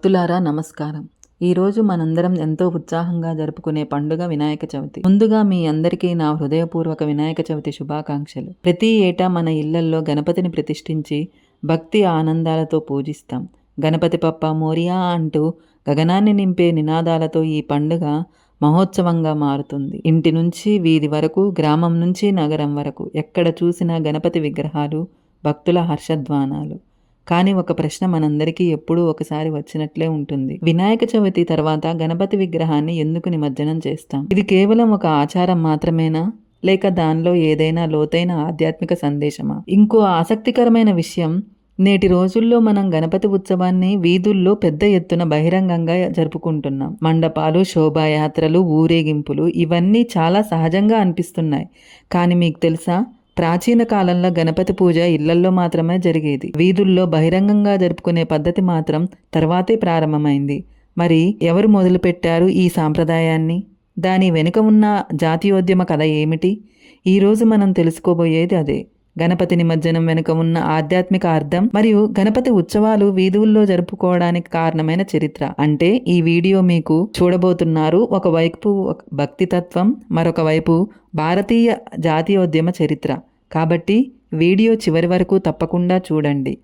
భక్తులారా నమస్కారం. ఈరోజు మనందరం ఎంతో ఉత్సాహంగా జరుపుకునే పండుగ వినాయక చవితి. ముందుగా మీ అందరికీ నా హృదయపూర్వక వినాయక చవితి శుభాకాంక్షలు. ప్రతి ఏటా మన ఇళ్ళల్లో గణపతిని ప్రతిష్ఠించి భక్తి ఆనందాలతో పూజిస్తాం. గణపతి పప్ప మోరియా అంటూ గగనాన్ని నింపే నినాదాలతో ఈ పండుగ మహోత్సవంగా మారుతుంది. ఇంటి నుంచి వీధి వరకు గ్రామం నుంచి నగరం వరకు ఎక్కడ చూసినా గణపతి విగ్రహాలు భక్తుల హర్షధ్వానాలు. కానీ ఒక ప్రశ్న మనందరికీ ఎప్పుడూ ఒకసారి వచ్చినట్లే ఉంటుంది. వినాయక చవితి తర్వాత గణపతి విగ్రహాన్ని ఎందుకు నిమజ్జనం చేస్తాం? ఇది కేవలం ఒక ఆచారం మాత్రమేనా? లేక దానిలో ఏదైనా లోతైన ఆధ్యాత్మిక సందేశమా? ఇంకో ఆసక్తికరమైన విషయం నేటి రోజుల్లో మనం గణపతి ఉత్సవాన్ని వీధుల్లో పెద్ద ఎత్తున బహిరంగంగా జరుపుకుంటున్నాం. మండపాలు శోభాయాత్రలు ఊరేగింపులు ఇవన్నీ చాలా సహజంగా అనిపిస్తున్నాయి. కానీ మీకు తెలుసా? ప్రాచీన కాలంలో గణపతి పూజ ఇళ్ళల్లో మాత్రమే జరిగేది. వీధుల్లో బహిరంగంగా జరుపుకునే పద్ధతి మాత్రం తర్వాతే ప్రారంభమైంది. మరి ఎవరు మొదలుపెట్టారు ఈ సాంప్రదాయాన్ని? దాని వెనుక ఉన్న జాతీయోద్యమ కథ ఏమిటి? ఈరోజు మనం తెలుసుకోబోయేది అదే. గణపతి నిమజ్జనం వెనుక ఉన్న ఆధ్యాత్మిక అర్థం మరియు గణపతి ఉత్సవాలు వీధుల్లో జరుపుకోవడానికి కారణమైన చరిత్ర. అంటే ఈ వీడియో మీకు చూడబోతున్నారు ఒకవైపు భక్తితత్వం మరొక వైపు భారతీయ జాతీయోద్యమ చరిత్ర. కాబట్టి వీడియో చివరి వరకు తప్పకుండా చూడండి.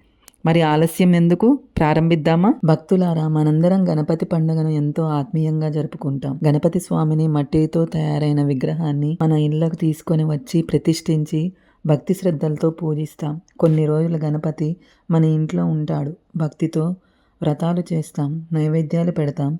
మరి ఆలస్యం ఎందుకు? ప్రారంభిద్దామా? భక్తులారా మనందరం గణపతి పండుగను ఎంతో ఆత్మీయంగా జరుపుకుంటాం. గణపతి స్వామిని మట్టితో తయారైన విగ్రహాన్ని మన ఇళ్ళకు తీసుకొని వచ్చి ప్రతిష్ఠించి భక్తి శ్రద్ధలతో పూజిస్తాం. కొన్ని రోజులు గణపతి మన ఇంట్లో ఉంటాడు. భక్తితో వ్రతాలు చేస్తాం. నైవేద్యాలు పెడతాం.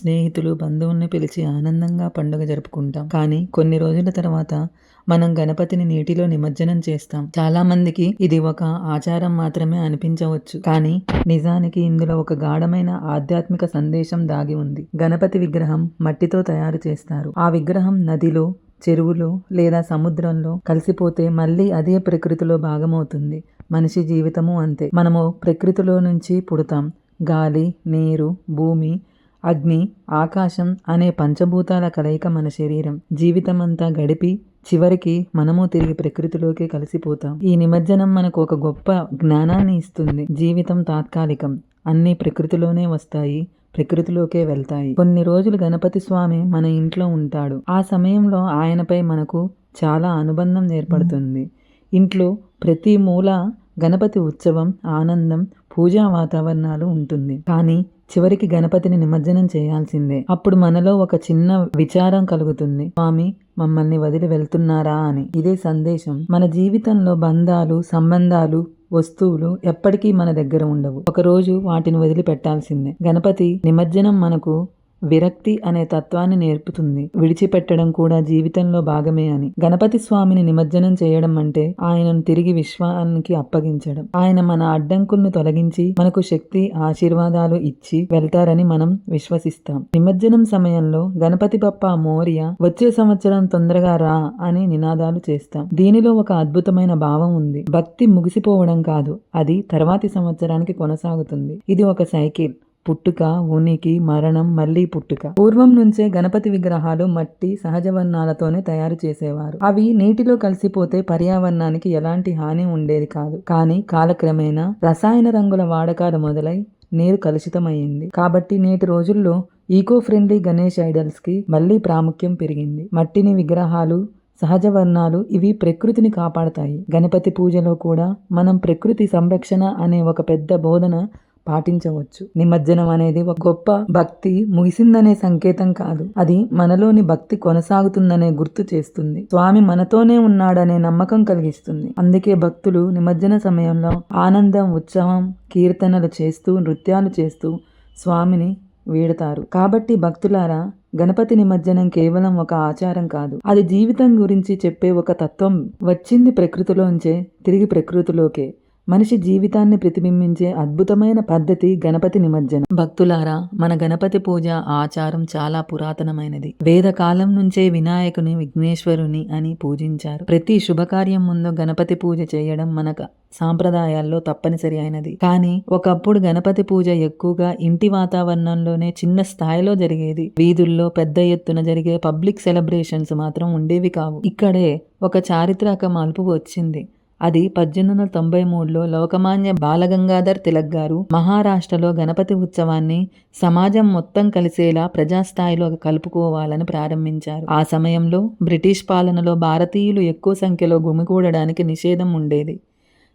స్నేహితులు బంధువుల్ని పిలిచి ఆనందంగా పండుగ జరుపుకుంటాం. కానీ కొన్ని రోజుల తర్వాత మనం గణపతిని నీటిలో నిమజ్జనం చేస్తాం. చాలా మందికి ఇది ఒక ఆచారం మాత్రమే అనిపించవచ్చు. కానీ నిజానికి ఇందులో ఒక గాఢమైన ఆధ్యాత్మిక సందేశం దాగి ఉంది. గణపతి విగ్రహం మట్టితో తయారు చేస్తారు. ఆ విగ్రహం నదిలో చెరువులో లేదా సముద్రంలో కలిసిపోతే మళ్ళీ అదే ప్రకృతిలో భాగమవుతుంది. మనిషి జీవితము అంతే. మనము ప్రకృతిలో నుంచి పుడతాం. గాలి నీరు భూమి అగ్ని ఆకాశం అనే పంచభూతాల కలయిక మన శరీరం. జీవితం అంతా గడిపి చివరికి మనము తిరిగి ప్రకృతిలోకి కలిసిపోతాం. ఈ నిమజ్జనం మనకు ఒక గొప్ప జ్ఞానాన్ని ఇస్తుంది. జీవితం తాత్కాలికం. అన్నీ ప్రకృతిలోనే వస్తాయి. ప్రకృతిలోకే వెళ్తాయి. కొన్ని రోజులు గణపతి స్వామి మన ఇంట్లో ఉంటాడు. ఆ సమయంలో ఆయనపై మనకు చాలా అనుబంధం ఏర్పడుతుంది. ఇంట్లో ప్రతి మూల గణపతి ఉత్సవం ఆనందం పూజా వాతావరణాలు ఉంటుంది. కానీ చివరికి గణపతిని నిమజ్జనం చేయాల్సిందే. అప్పుడు మనలో ఒక చిన్న విచారం కలుగుతుంది. స్వామి మమ్మల్ని వదిలి వెళ్తున్నారా? అని. ఇదే సందేశం. మన జీవితంలో బంధాలు సంబంధాలు వస్తువులు ఎప్పటికీ మన దగ్గర ఉండవు. ఒకరోజు వాటిని వదిలిపెట్టాల్సిందే. గణపతి నిమజ్జనం మనకు విరక్తి అనే తత్వాన్ని నేర్పుతుంది. విడిచిపెట్టడం కూడా జీవితంలో భాగమే అని. గణపతి స్వామిని నిమజ్జనం చేయడం అంటే ఆయనను తిరిగి విశ్వానికి అప్పగించడం. ఆయన మన అడ్డంకులను తొలగించి మనకు శక్తి ఆశీర్వాదాలు ఇచ్చి వెళ్తారని మనం విశ్వసిస్తాం. నిమజ్జనం సమయంలో గణపతి బప్ప మోర్య వచ్చే సంవత్సరం తొందరగా రా అని నినాదాలు చేస్తాం. దీనిలో ఒక అద్భుతమైన భావం ఉంది. భక్తి ముగిసిపోవడం కాదు అది తర్వాతి సంవత్సరానికి కొనసాగుతుంది. ఇది ఒక సైకిల్. పుట్టుక ఉనికి మరణం మళ్ళీ పుట్టుక. పూర్వం నుంచే గణపతి విగ్రహాలు మట్టి సహజ వర్ణాలతోనే తయారు చేసేవారు. అవి నీటిలో కలిసిపోతే పర్యావరణానికి ఎలాంటి హాని ఉండేది కాదు. కానీ కాలక్రమేణా రసాయన రంగుల వాడకాలు మొదలై నీరు కలుషితమైంది కాబట్టి నేటి రోజుల్లో ఈకో ఫ్రెండ్లీ గణేష్ ఐడల్స్కి మళ్ళీ ప్రాముఖ్యం పెరిగింది. మట్టిని విగ్రహాలు సహజ వర్ణాలు ఇవి ప్రకృతిని కాపాడతాయి. గణపతి పూజలో కూడా మనం ప్రకృతి సంరక్షణ అనే ఒక పెద్ద బోధన పాటించవచ్చు. నిమజ్జనం అనేది ఒక గొప్ప భక్తి ముగిసిందనే సంకేతం కాదు. అది మనలోని భక్తి కొనసాగుతుందనే గుర్తు చేస్తుంది. స్వామి మనతోనే ఉన్నాడనే నమ్మకం కలిగిస్తుంది. అందుకే భక్తులు నిమజ్జన సమయంలో ఆనందం ఉత్సవం కీర్తనలు చేస్తూ నృత్యాలు చేస్తూ స్వామిని వీడతారు. కాబట్టి భక్తులారా గణపతి నిమజ్జనం కేవలం ఒక ఆచారం కాదు. అది జీవితం గురించి చెప్పే ఒక తత్వం వచ్చింది ప్రకృతిలోంచే తిరిగి ప్రకృతిలోకే. మనిషి జీవితాన్ని ప్రతిబింబించే అద్భుతమైన పద్ధతి గణపతి నిమజ్జనం. భక్తులారా మన గణపతి పూజ ఆచారం చాలా పురాతనమైనది. వేదకాలం నుంచే వినాయకుని విఘ్నేశ్వరుని అని పూజించారు. ప్రతి శుభకార్యం ముందు గణపతి పూజ చేయడం మనకు సాంప్రదాయాల్లో తప్పనిసరి అయినది. కానీ ఒకప్పుడు గణపతి పూజ ఎక్కువగా ఇంటి వాతావరణంలోనే చిన్న స్థాయిలో జరిగేది. వీధుల్లో పెద్ద ఎత్తున జరిగే పబ్లిక్ సెలబ్రేషన్స్ మాత్రం ఉండేవి కావు. ఇక్కడే ఒక చారిత్రక మలుపు వచ్చింది. అది పద్దెనిమిది వందల తొంభై మూడులో లోకమాన్య బాలగంగాధర్ తిలక్ గారు మహారాష్ట్రలో గణపతి ఉత్సవాన్ని సమాజం మొత్తం కలిసేలా ప్రజాస్థాయిలో కలుపుకోవాలని ప్రారంభించారు. ఆ సమయంలో బ్రిటిష్ పాలనలో భారతీయులు ఎక్కువ సంఖ్యలో గుమికూడడానికి నిషేధం ఉండేది.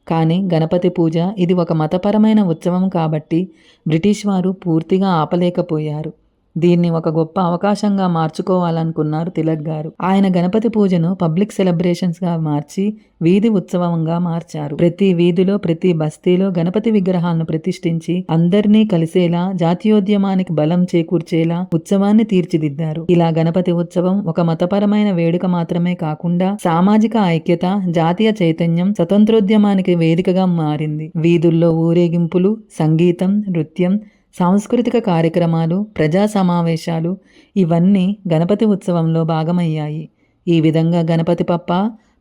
కానీ గణపతి పూజ ఇది ఒక మతపరమైన ఉత్సవం కాబట్టి బ్రిటిష్ వారు పూర్తిగా ఆపలేకపోయారు. దీన్ని ఒక గొప్ప అవకాశంగా మార్చుకోవాలనుకున్నారు తిలక్ గారు. ఆయన గణపతి పూజను పబ్లిక్ సెలబ్రేషన్స్గా మార్చి వీధి ఉత్సవంగా మార్చారు. ప్రతి వీధిలో ప్రతి బస్తీలో గణపతి విగ్రహాలను ప్రతిష్ఠించి అందరినీ కలిసేలా జాతీయోద్యమానికి బలం చేకూర్చేలా ఉత్సవాన్ని తీర్చిదిద్దారు. ఇలా గణపతి ఉత్సవం ఒక మతపరమైన వేడుక మాత్రమే కాకుండా సామాజిక ఐక్యత జాతీయ చైతన్యం స్వతంత్రోద్యమానికి వేదికగా మారింది. వీధుల్లో ఊరేగింపులు సంగీతం నృత్యం సాంస్కృతిక కార్యక్రమాలు ప్రజా సమావేశాలు ఇవన్నీ గణపతి ఉత్సవంలో భాగమయ్యాయి. ఈ విధంగా గణపతి పప్ప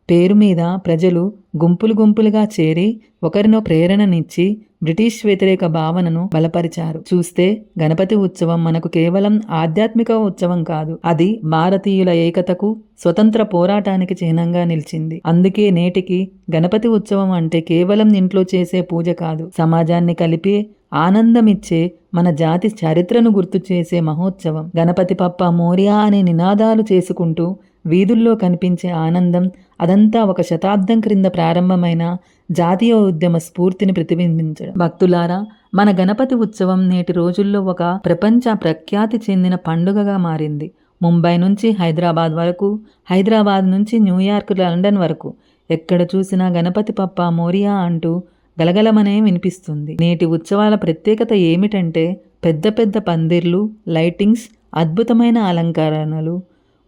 పేరు మీద ప్రజలు గుంపులు గుంపులుగా చేరి ఒకరినో ప్రేరణనిచ్చి బ్రిటిష్ వ్యతిరేక భావనను బలపరిచారు. చూస్తే గణపతి ఉత్సవం మనకు కేవలం ఆధ్యాత్మిక ఉత్సవం కాదు అది భారతీయుల ఏకతకు స్వతంత్ర పోరాటానికి చిహ్నంగా నిలిచింది. అందుకే నేటికి గణపతి ఉత్సవం అంటే కేవలం ఇంట్లో చేసే పూజ కాదు సమాజాన్ని కలిపి ఆనందమిచ్చే మన జాతి చరిత్రను గుర్తు చేసే మహోత్సవం. గణపతి పప్ప మోరియా అనే నినాదాలు చేసుకుంటూ వీధుల్లో కనిపించే ఆనందం అదంతా ఒక శతాబ్దం క్రింద ప్రారంభమైన జాతీయ ఉద్యమ స్ఫూర్తిని ప్రతిబింబించడం. భక్తులారా మన గణపతి ఉత్సవం నేటి రోజుల్లో ఒక ప్రపంచ ప్రఖ్యాతి చెందిన పండుగగా మారింది. ముంబై నుంచి హైదరాబాద్ వరకు హైదరాబాద్ నుంచి న్యూయార్క్ లండన్ వరకు ఎక్కడ చూసినా గణపతి పప్ప మోరియా అంటూ గలగలమనే వినిపిస్తుంది. నేటి ఉత్సవాల ప్రత్యేకత ఏమిటంటే పెద్ద పెద్ద పందిర్లు లైటింగ్స్ అద్భుతమైన అలంకరణలు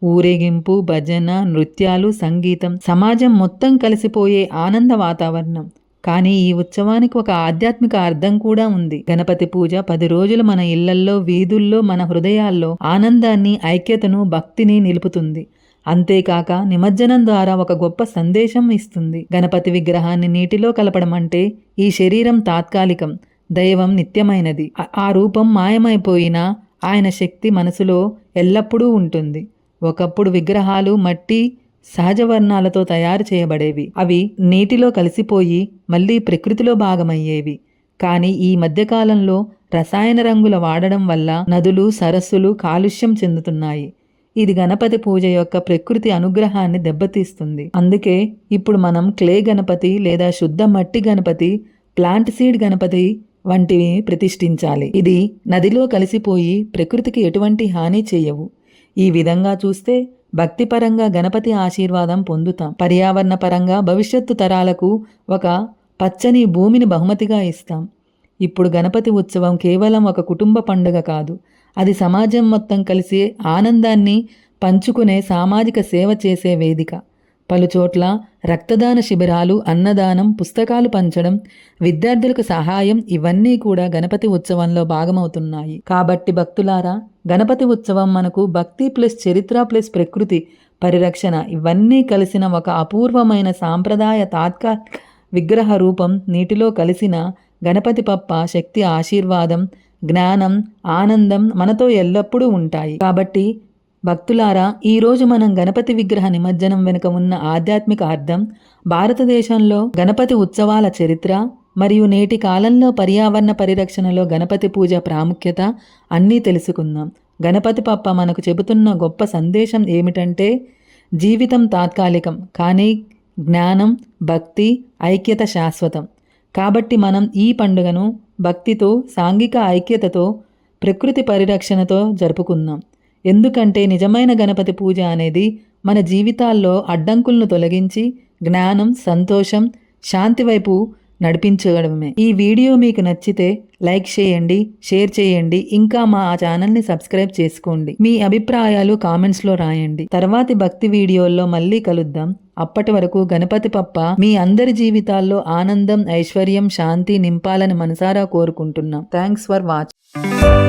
ఊరేగింపు భజన నృత్యాలు సంగీతం సమాజం మొత్తం కలిసిపోయే ఆనంద వాతావరణం. కానీ ఈ ఉత్సవానికి ఒక ఆధ్యాత్మిక అర్థం కూడా ఉంది. గణపతి పూజ పది రోజులు మన ఇళ్ళల్లో వీధుల్లో మన హృదయాల్లో ఆనందాన్ని ఐక్యతను భక్తిని నిలుపుతుంది. అంతేకాక నిమజ్జనం ద్వారా ఒక గొప్ప సందేశం ఇస్తుంది. గణపతి విగ్రహాన్ని నీటిలో కలపడం అంటే ఈ శరీరం తాత్కాలికం దైవం నిత్యమైనది. ఆ రూపం మాయమైపోయినా ఆయన శక్తి మనసులో ఎల్లప్పుడూ ఉంటుంది. ఒకప్పుడు విగ్రహాలు మట్టి సహజ వర్ణాలతో తయారు చేయబడేవి. అవి నీటిలో కలిసిపోయి మళ్ళీ ప్రకృతిలో భాగమయ్యేవి. కానీ ఈ మధ్యకాలంలో రసాయన రంగుల వాడడం వల్ల నదులు సరస్సులు కాలుష్యం చెందుతున్నాయి. ఇది గణపతి పూజ యొక్క ప్రకృతి అనుగ్రహాన్ని దెబ్బతీస్తుంది. అందుకే ఇప్పుడు మనం క్లే గణపతి లేదా శుద్ధ మట్టి గణపతి ప్లాంట్ సీడ్ గణపతి వంటివి ప్రతిష్ఠించాలి. ఇది నదిలో కలిసిపోయి ప్రకృతికి ఎటువంటి హాని చేయవు. ఈ విధంగా చూస్తే భక్తిపరంగా గణపతి ఆశీర్వాదం పొందుతాం. పర్యావరణ పరంగా భవిష్యత్తు తరాలకు ఒక పచ్చని భూమిని బహుమతిగా ఇస్తాం. ఇప్పుడు గణపతి ఉత్సవం కేవలం ఒక కుటుంబ పండుగ కాదు. అది సమాజం మొత్తం కలిసి ఆనందాన్ని పంచుకునే సామాజిక సేవ చేసే వేదిక. పలుచోట్ల రక్తదాన శిబిరాలు అన్నదానం పుస్తకాలు పంచడం విద్యార్థులకు సహాయం ఇవన్నీ కూడా గణపతి ఉత్సవంలో భాగమవుతున్నాయి. కాబట్టి భక్తులారా గణపతి ఉత్సవం మనకు భక్తి ప్లస్ చరిత్ర ప్లస్ ప్రకృతి పరిరక్షణ ఇవన్నీ కలిసిన ఒక అపూర్వమైన సాంప్రదాయ తాత్కాలిక విగ్రహ రూపం నీటిలో కలిసిన గణపతి పప్ప శక్తి ఆశీర్వాదం జ్ఞానం ఆనందం మనతో ఎల్లప్పుడూ ఉంటాయి. కాబట్టి భక్తులారా ఈరోజు మనం గణపతి విగ్రహ నిమజ్జనం వెనుక ఉన్న ఆధ్యాత్మిక అర్థం భారతదేశంలో గణపతి ఉత్సవాల చరిత్ర మరియు నేటి కాలంలో పర్యావరణ పరిరక్షణలో గణపతి పూజ ప్రాముఖ్యత అన్నీ తెలుసుకుందాం. గణపతి పప్ప మనకు చెబుతున్న గొప్ప సందేశం ఏమిటంటే జీవితం తాత్కాలికం కానీ జ్ఞానం భక్తి ఐక్యత శాశ్వతం. కాబట్టి మనం ఈ పండుగను భక్తితో సాంఘిక ఐక్యతతో ప్రకృతి పరిరక్షణతో జరుపుకుందాం ఎందుకంటే నిజమైన గణపతి పూజ అనేది మన జీవితాల్లో అడ్డంకులను తొలగించి జ్ఞానం సంతోషం శాంతి వైపు నడిపించడమే. ఈ వీడియో మీకు నచ్చితే లైక్ చేయండి షేర్ చేయండి ఇంకా మా ఛానల్ని సబ్స్క్రైబ్ చేసుకోండి. మీ అభిప్రాయాలు కామెంట్స్లో రాయండి. తర్వాతి భక్తి వీడియోల్లో మళ్ళీ కలుద్దాం. అప్పటి వరకు గణపతి పప్ప మీ అందరి జీవితాల్లో ఆనందం ఐశ్వర్యం శాంతి నింపాలని మనసారా కోరుకుంటున్నాం. Thanks for watching